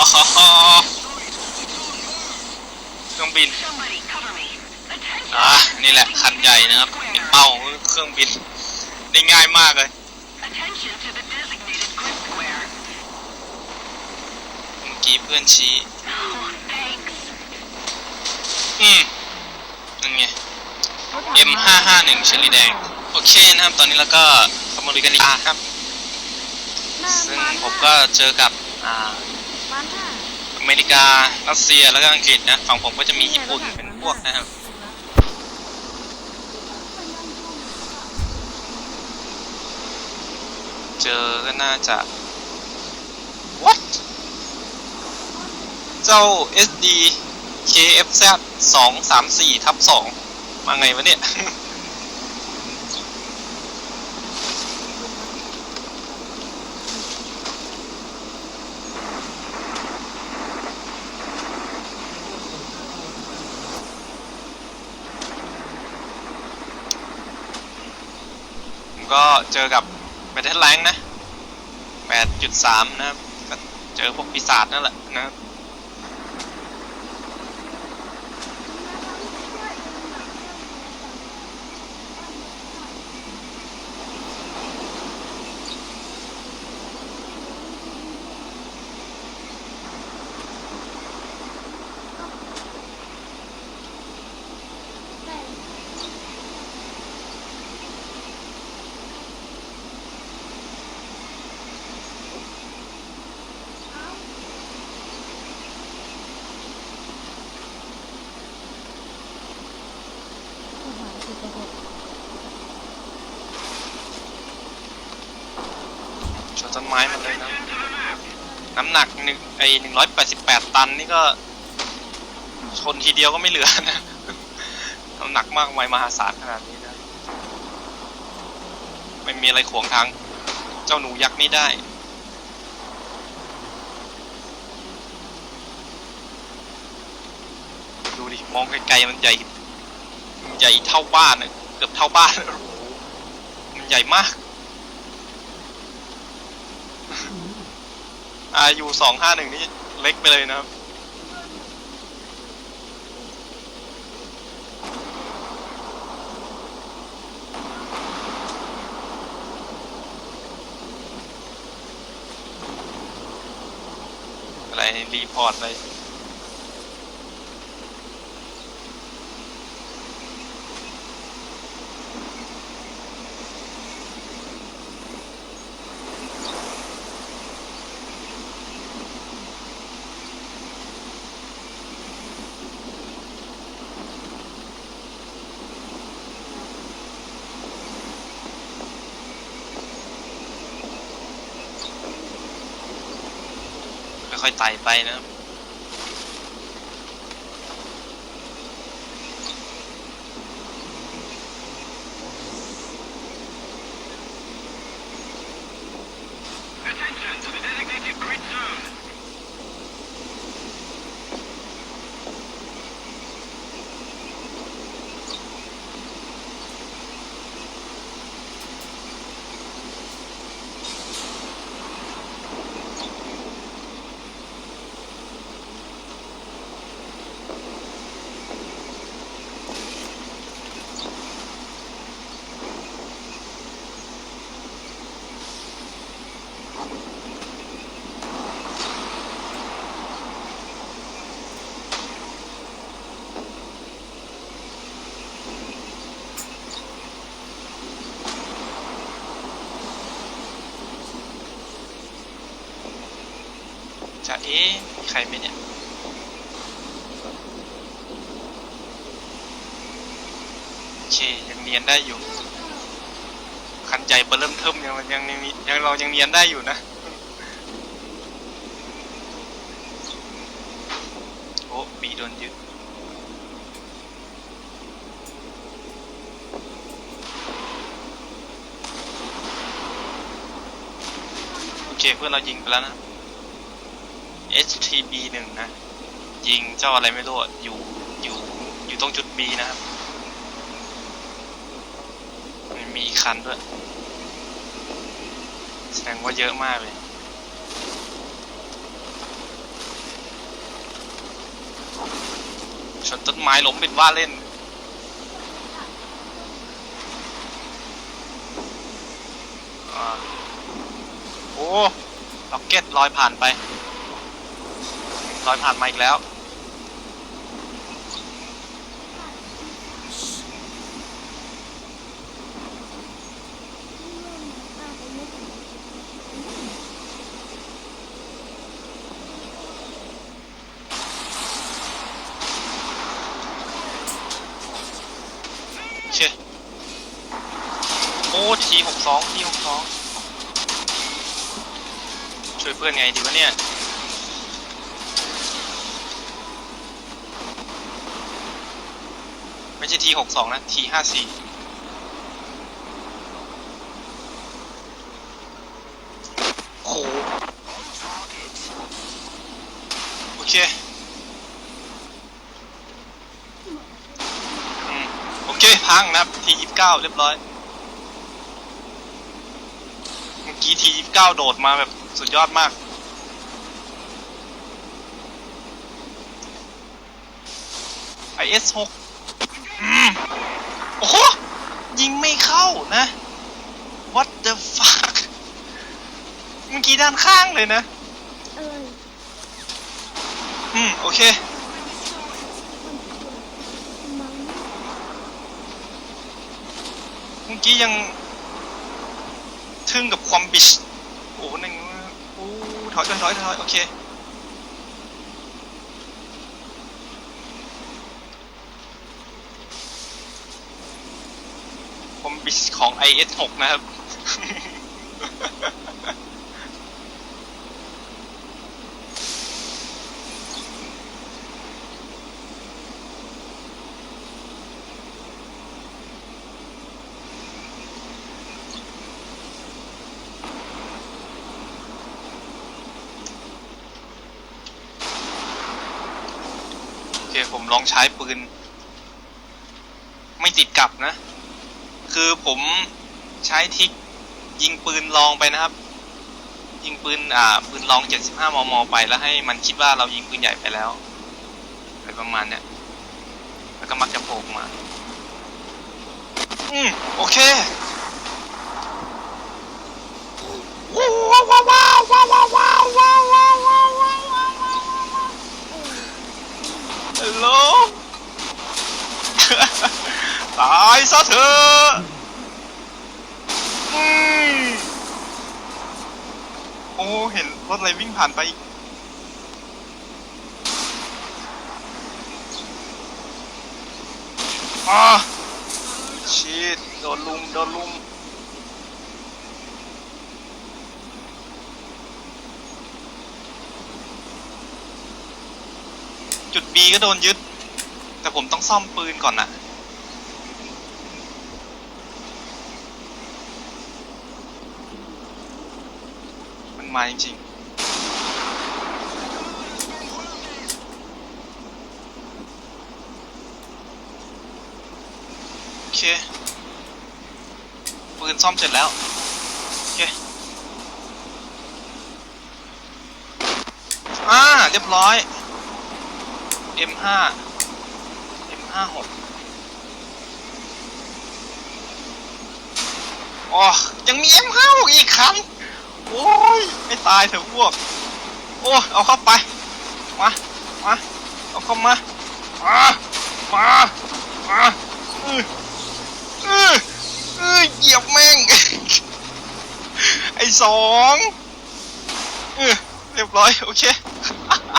เครื่องบิน Somebody cover me. Attention. อะ นี่แหละคันใหญ่นะครับเป็นเป้าของเครื่องบิน ได้ง่ายมากเลย Attention to the designated grid square. เมื่อกี้เพื่อนชี้ Oh, thanks. อืมนั่นไง M551 เชลลี่แดง โอเคนะครับ ตอนนี้เราก็ขโมยกันดีกว่าครับ ซึ่งผมก็เจอกับ อ่า วันห้าอเมริกา รัสเซีย แล้วก็อังกฤษนะ ฝั่งผมก็จะมีญี่ปุ่นเป็นพวกนะครับ เจอก็น่าจะ what เจ้า SD KFZ 2 3 4ทับ2มาไงวะเนี่ย ก็เจอกับแมทเทิลแรงนะ 8.3 นะครับก็เจอพวกปีศาจนั่นแหละนะครับ ต้นไม้มันเลยนะ น้ำหนักหนึ่งไอหนึ่งร้อยแปดสิบแปดตันนี่ก็ ชนทีเดียวก็ไม่เหลือนะ น้ำหนักมากมายมหาศาลขนาดนี้นะ ไม่มีอะไรขวางทาง เจ้าหนูยักษ์นี้ได้ดูดิ มองไกลๆมันใหญ่ ใหญ่เท่าบ้านเกือบเท่าบ้าน มันใหญ่มาก อายุสองห้าหนึ่งนี่เล็กไปเลยนะครับ อะไรรีพอร์ตอะไร ค่อยๆไต่ไปนะครับ อ๊ะมีใครไหมเนี่ย โอเค ยังเนียนได้อยู่ คันใหญ่เบอร์เริ่มเทิมยังยังยังยังเรายังเนียนได้อยู่นะ โอ้บีโดนยึดโอเคเพื่อนเรายิงไปแล้วนะ HTB หนึ่งนะ ยิงเจ้าอะไรไม่รู้อยู่อยู่อยู่ตรงจุด B นะครับมันมีคันด้วย แสดงว่าเยอะมากเลยชนต้นไม้ล้มเป็นว่าเล่น โอ้ล็อกเก็ตลอยผ่านไป ลอยผ่านมาอีกแล้วเคโอ้ทีหกสองทีหกสองช่วยเพื่อนไงดีวะเนี่ย ไม่ใช่ทีหกสองนะทีห้าสี่โอ้โหโอเคโอเค พังนะครับทียี่สิบเก้าเรียบร้อย เมื่อกี้ทียี่สิบเก้าโดดมาแบบสุดยอดมาก IS หก อืมโอ้โหยิงไม่เข้านะ What the fuck เมื่อกี้ด้านข้างเลยนะ เอออืม โอเค มังเมื่อกี้ยังทึ่งกับความบิช โอ้นั่นโอ้ถอยถอยถอยถอยโอเค ความ บิชของ IS6 นะครับ โอเค ผมลองใช้ปืน ไม่ติดกลับนะ คือผมใช้ทิกยิงปืนลองไปนะครับ ยิงปืนอ่าปืนลอง 75 มม ไปแล้วให้มันคิดว่าเรายิงปืนใหญ่ไปแล้วอะไรประมาณเนี้ยแล้วก็มักจะโผล่มา อืมโอเคว้าวว้าวว้าวว้าวว้าวว้าวว้าวว้าวว้าวว้าวว้าวฮัลโหล ตายซะเถอะอืมโอ้เห็นรถอะไรวิ่งผ่านไปอ่าชีดโดนลุมโดนลุมจุด B ก็โดนยึด แต่ผมต้องซ่อมปืนก่อนนะ มาจริงๆ โอเค ปืนซ่อมเสร็จแล้ว โอเค อ่า เรียบร้อย M5 M56 อ๋อ ยังมี M56 อีกครั้ง โอ้ยไม่ตายเถอะพวก โอ้เอาเข้าไป มา มา เอาเข้ามา มา มา มาเออเออือเหยียบแม่ง ไอ้สองเออเรียบร้อย โอเค